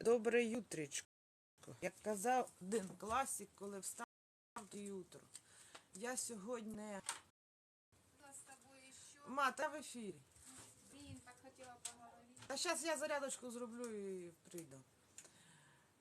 Добре ютрічко. Як казав один класик, коли встав і утро. Я сьогодні? Ма, та в ефірі. Блін, так хотіла поговорити. Та зараз я зарядочку зроблю і прийду.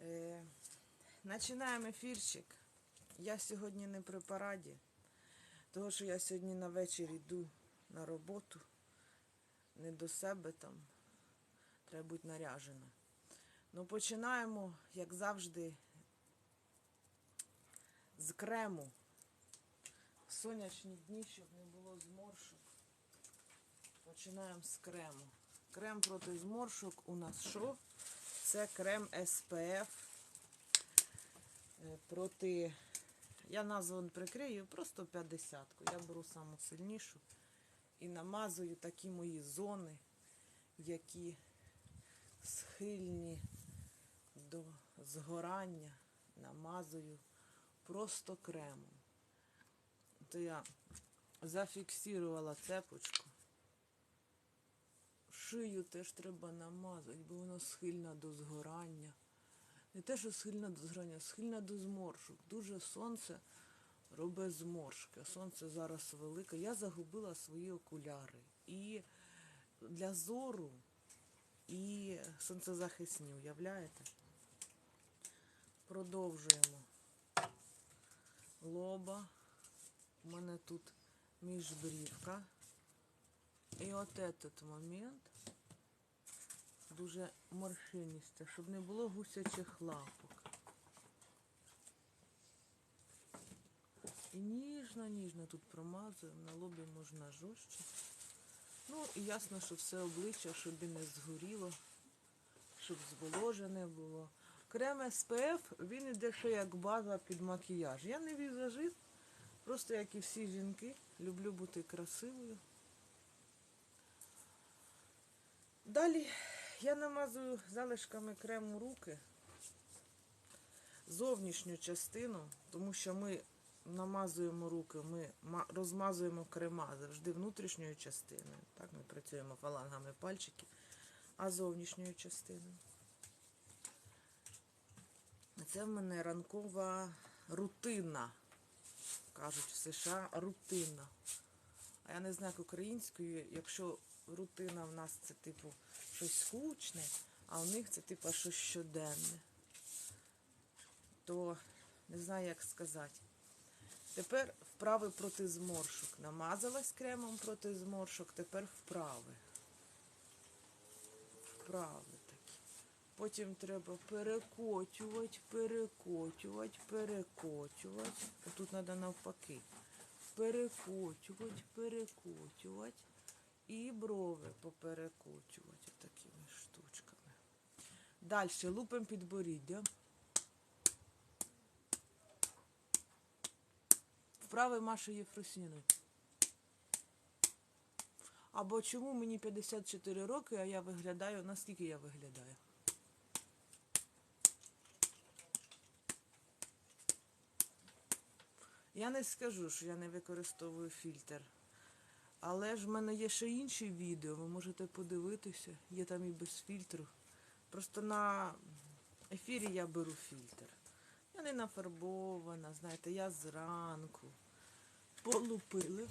Е, починаємо ефірчик. Я сьогодні не при параді, тому що я сьогодні на вечір йду на роботу. Не до себе там. Треба бути наряжена. Ну, починаємо, як завжди, з крему. Сонячні дні, щоб не було зморшок. Починаємо з крему. Крем проти зморшок у нас що? Це крем SPF е, проти. Я назву не прикрию, просто 50. Я беру саму сильнішу і намазую такі мої зони, які схильні до згорання. Намазую просто кремом. То я зафіксувала цепочку. Шию теж треба намазати, бо вона схильна до згорання. Не те, що схильна до згорання, схильна до зморшок. Дуже сонце робить зморшки. Сонце зараз велике. Я загубила свої окуляри. І для зору, і сонцезахисні, уявляєте? Продовжуємо. Лоба. У мене тут міжбрівка. І от этот момент дуже морщиністе, щоб не було гусячих лапок. І ніжно-ніжно тут промазуємо, на лобі можна жорстче. Ну і ясно, що все обличчя, щоб і не згоріло, щоб зволожене було. Крем SPF, він іде ще як база під макіяж. Я не візажист, просто як і всі жінки, люблю бути красивою. Далі я намазую залишками крему руки зовнішню частину, тому що ми намазуємо руки, ми розмазуємо крема завжди внутрішньою частиною. Так, ми працюємо фалангами пальчиків, а зовнішньою частиною. Це в мене ранкова рутина. Кажуть в США рутина. А я не знаю, як українською, якщо рутина в нас це типу щось скучне, а у них це типу щось щоденне. То не знаю, як сказати. Тепер вправи проти зморшок. Намазалась кремом проти зморшок, тепер вправи. Вправи. Потім треба перекочувати, перекочувати, перекочувати. Тут треба навпаки. Перекочувати, перекочувати. І брови поперекочувати такими штучками. Далі лупимо підборіддя. Вправи Маші Єфросіни. Або чому мені 54 роки, а я виглядаю, наскільки я виглядаю? Я не скажу, що я не використовую фільтр. Але ж в мене є ще інші відео, ви можете подивитися, є там і без фільтру. Просто на ефірі я беру фільтр. Я не нафарбована, знаєте, я зранку. Полупили,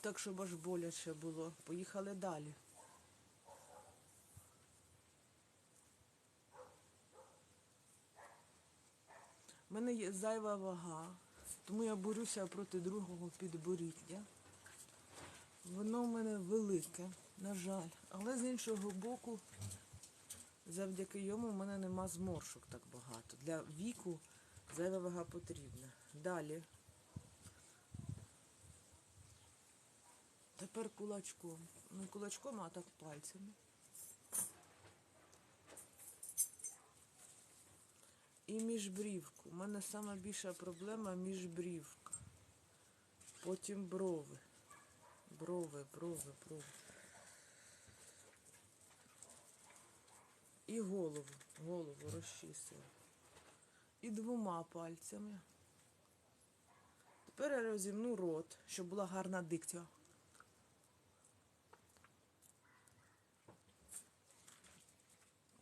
так щоб аж боляче було. Поїхали далі. У мене є зайва вага, тому я борюся проти другого підборіддя. Воно в мене велике, на жаль. Але з іншого боку, завдяки йому в мене нема зморшок так багато. Для віку зайва вага потрібна. Далі. Тепер кулачком. Не кулачком, а так пальцями. І міжбрівку. У мене сама більша проблема міжбрівка. Потім брови. Брови, брови, брови. І голову, голову розчісую. І двома пальцями. Тепер я розімну рот, щоб була гарна дикція.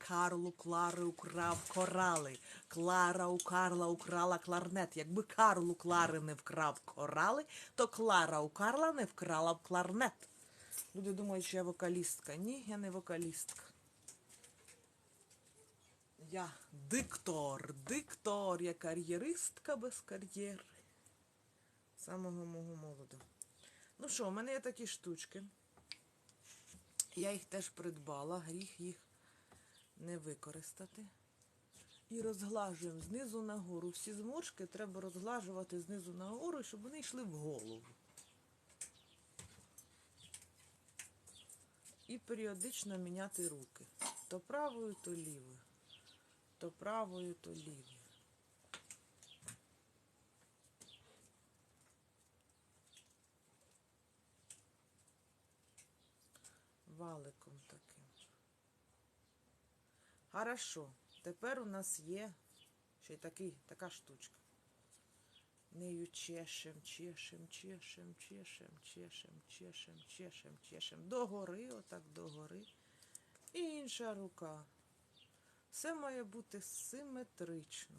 Карлу Клари украв корали. Клара у Карла украла кларнет. Якби Карлу Клари не вкрав корали, то Клара у Карла не вкрала б кларнет. Люди думають, що я вокалістка. Ні, я не вокалістка. Я диктор, диктор, я кар'єристка без кар'єри. Самого мого молоду. Ну що, у мене є такі штучки. Я їх теж придбала, гріх їх не використати. І розглажуємо знизу нагору. Всі зморшки треба розглажувати знизу нагору, щоб вони йшли в голову. І періодично міняти руки. То правою, то лівою. То правою, то лівою. Таким. Хорошо. Тепер у нас є ще й такий, така штучка. Нею чешем, чешем, чешем, чешем, чешем, чешем, чешем, чешем. Догори, отак догори. І інша рука. Все має бути симетрично.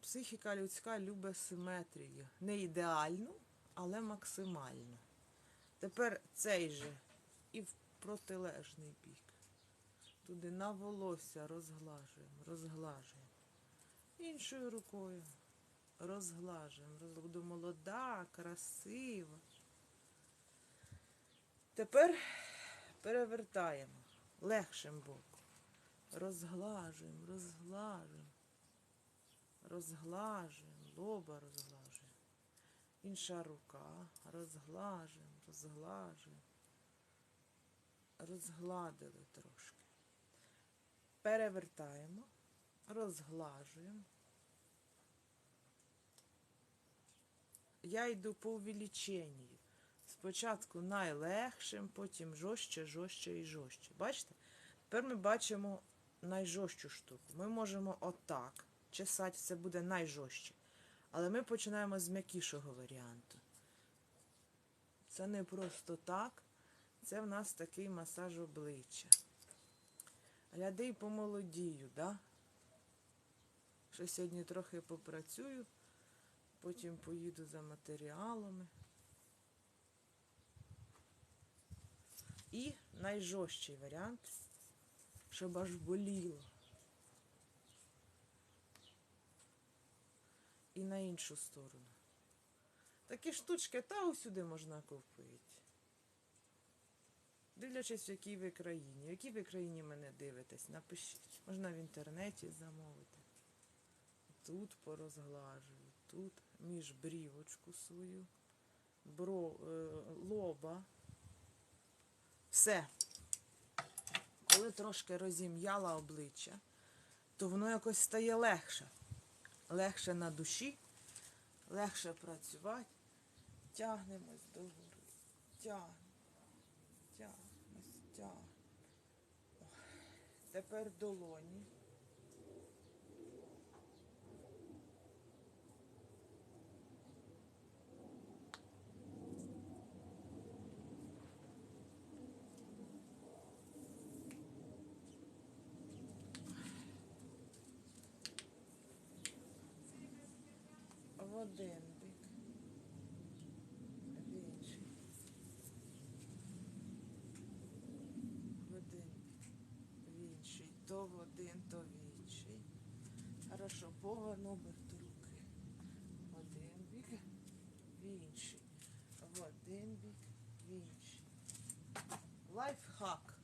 Психіка людська любить симетрію. Не ідеальну, але максимальну. Тепер цей же і в протилежний бік. Туди на волосся розглажуємо, розглажуємо. Іншою рукою розглажуємо. Роз... Буду молода, красива. Тепер перевертаємо легшим боком. Розглажуємо, розглажуємо. Розглажуємо, лоба розглажуємо. Інша рука. Розглажуємо, розглажуємо. Розгладили трошки. Перевертаємо, розглажуємо. Я йду по увеличенню. Спочатку найлегшим, потім жорстче, жорстче і жорстче. Бачите? Тепер ми бачимо найжорстчу штуку. Ми можемо отак чесати, це буде найжорстче. Але ми починаємо з м'якішого варіанту. Це не просто так. Це в нас такий масаж обличчя. Гляди помолодію, да? Що сьогодні трохи попрацюю, потім поїду за матеріалами. І найжорстчий варіант, щоб аж боліло. І на іншу сторону. Такі штучки та усюди можна купити. Дивлячись, в якій ви країні. В якій ви країні мене дивитесь, напишіть. Можна в інтернеті замовити. Тут порозглажую, тут між брівочку свою, бро, е, лоба. Все. Коли трошки розім'яла обличчя, то воно якось стає легше. Легше на душі, легше працювати. Тягнемось до гори. Тягнемо. Тягнемось, тягнемо. Тепер долоні. Один бік. В інший. В один бік. В інший. Інший. Хорошо, поверну руки. В один бік, в інший. В один бік, в інший. Лайфхак.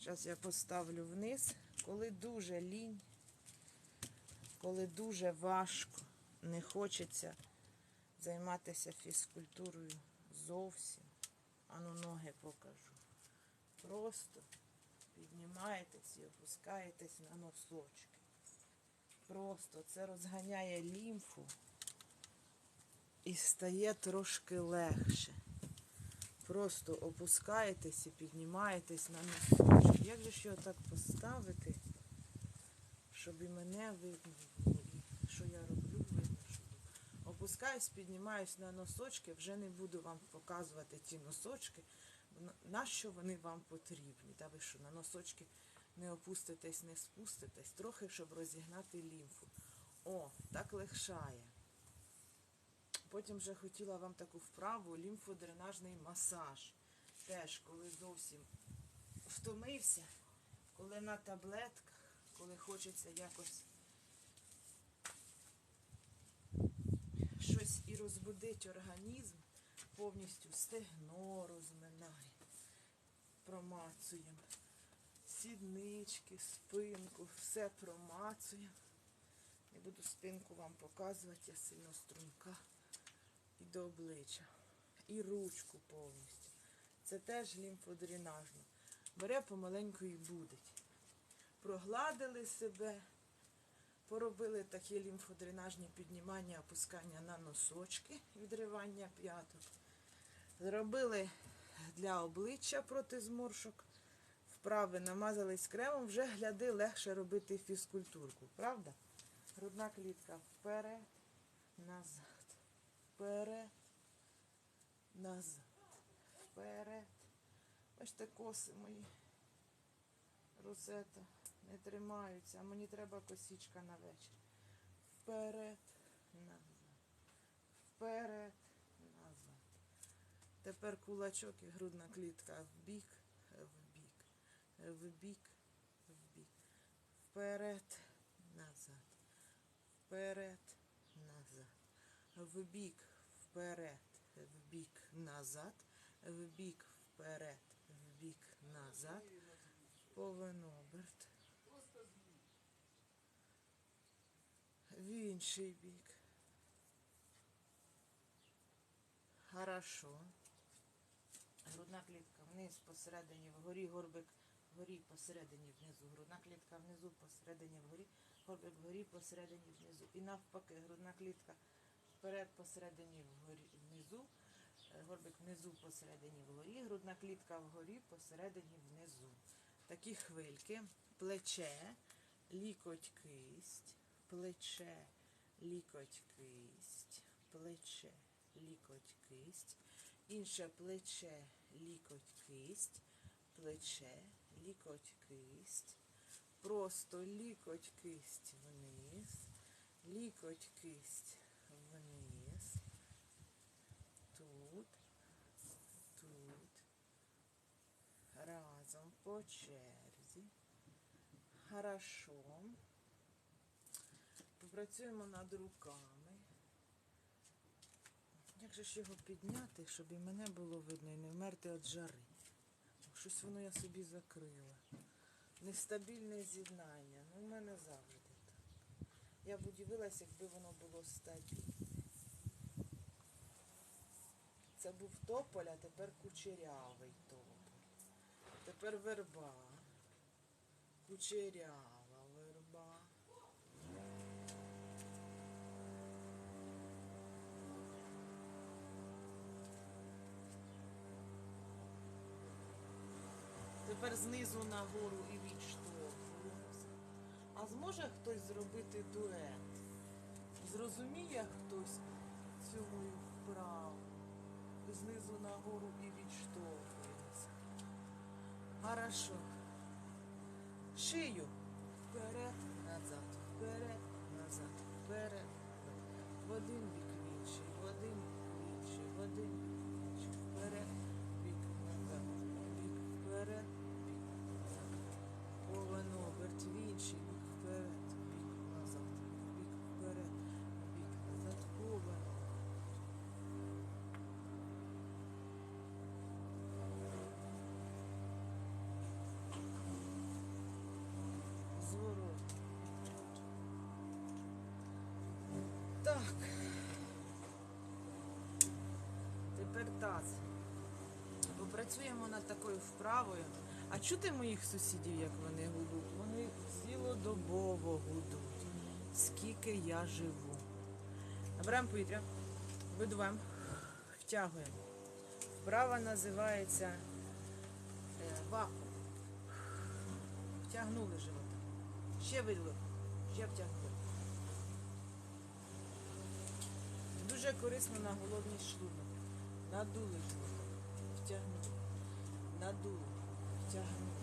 Зараз я поставлю вниз, коли дуже лінь коли дуже важко, не хочеться займатися фізкультурою зовсім. Ану ноги покажу. Просто піднімаєтесь і опускаєтесь на носочки. Просто це розганяє лімфу і стає трошки легше. Просто опускаєтесь і піднімаєтесь на носочки. Як же ж його так поставити? щоб і мене видно що я роблю, видно, що опускаюсь, піднімаюсь на носочки, вже не буду вам показувати ті носочки, Нащо вони вам потрібні? Та ви що, на носочки не опуститесь, не спуститесь, трохи, щоб розігнати лімфу. О, так легшає. Потім вже хотіла вам таку вправу лімфодренажний масаж. Теж, коли зовсім втомився, коли на таблетках, коли хочеться якось щось і розбудить організм, повністю стегно розминає, промацуємо. Сіднички, спинку, все промацуємо. Не буду спинку вам показувати, я сильно струнка. І до обличчя. І ручку повністю. Це теж лімфодренажно. Бере помаленьку і будить. Прогладили себе, поробили такі лімфодренажні піднімання, опускання на носочки, відривання п'яток. Зробили для обличчя проти зморшок. Вправи намазались кремом, вже гляди легше робити фізкультурку, правда? Грудна клітка вперед, назад, вперед, назад, вперед. Бачите, коси мої. Розета не тримаються, а мені треба косічка на вечір. Вперед, назад, вперед. Тепер кулачок і грудна клітка в бік, в бік, в бік, в бік. Вперед, назад, вперед, назад, в бік, вперед, в бік, назад, в бік, вперед, в бік, назад, повен оберт. В інший бік. Хорошо. Грудна клітка вниз, посередині, вгорі, горбик вгорі, посередині, внизу. Грудна клітка внизу, посередині, вгорі, горбик вгорі, посередині, внизу. І навпаки, грудна клітка вперед, посередині, вгорі, внизу. Е, Горбик внизу, посередині, вгорі. Грудна клітка вгорі, посередині, внизу. Такі хвильки. Плече, лікоть, кисть, плече, лікоть, кисть, плече, лікоть, кисть. Інше плече, лікоть, кисть, плече, лікоть, кисть. Просто лікоть, кисть вниз, лікоть, кисть вниз. Тут, тут. Разом по черзі. Хорошо. Попрацюємо над руками. Як же ж його підняти, щоб і мене було видно і не вмерти від жари? Щось воно я собі закрила. Нестабільне з'єднання. Ну, в мене завжди так. Я б удивилась, якби воно було стабільне. Це був тополь, а тепер кучерявий тополь. Тепер верба. Кучерява Тепер знизу нагору і відштовхуємося. А зможе хтось зробити дует? Зрозуміє хтось цю мою вправу? Знизу нагору і відштовхуємося. Хорошо. Шию. Вперед, таз. Попрацюємо над такою вправою. А чути моїх сусідів, як вони гудуть? Вони цілодобово гудуть. Скільки я живу. Набираємо повітря, видуваємо, втягуємо. Вправа називається е, вакуум. Втягнули живота. Ще видали. Ще втягнули. Дуже корисно на голодний шлунок. Надули животик. Втягнули. вдув, втягнув.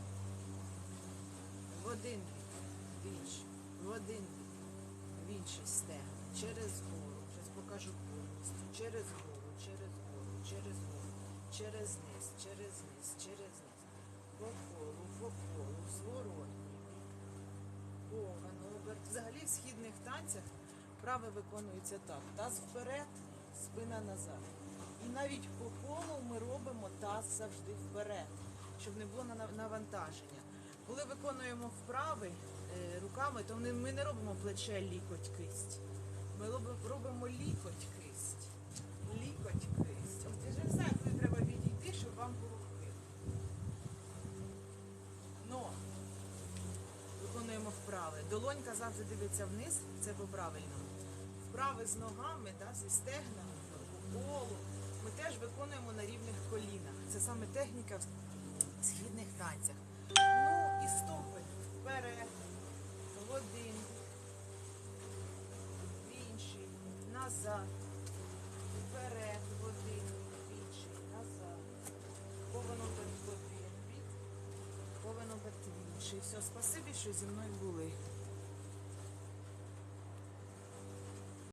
В один бік, в інший, в один бік, в інший стегна, через гору, зараз покажу повністю, через гору, через гору, через гору, через низ, через низ, через низ, по колу, по колу, зворотній бік, повен оберт. Взагалі в східних танцях праве виконується так. Таз вперед, спина назад. І навіть по колу ми робимо таз завжди вперед, щоб не було навантаження. Коли виконуємо вправи е, руками, то ми не робимо плече лікоть кисть. Ми робимо, лікоть кисть. Лікоть кисть. От я ж не знаю, коли треба відійти, щоб вам було. Но виконуємо вправи. Долонька завжди дивиться вниз, це по-правильному. Вправи з ногами, да, зі стегнами, по колу. Ми теж виконуємо на рівних колінах. Це саме техніка в східних танцях. Ну і стопи вперед, в один, в інший, назад, вперед, в один, в інший, назад. Повинно бути в один бік, повинно бути в інший. Все, спасибі, що зі мною були.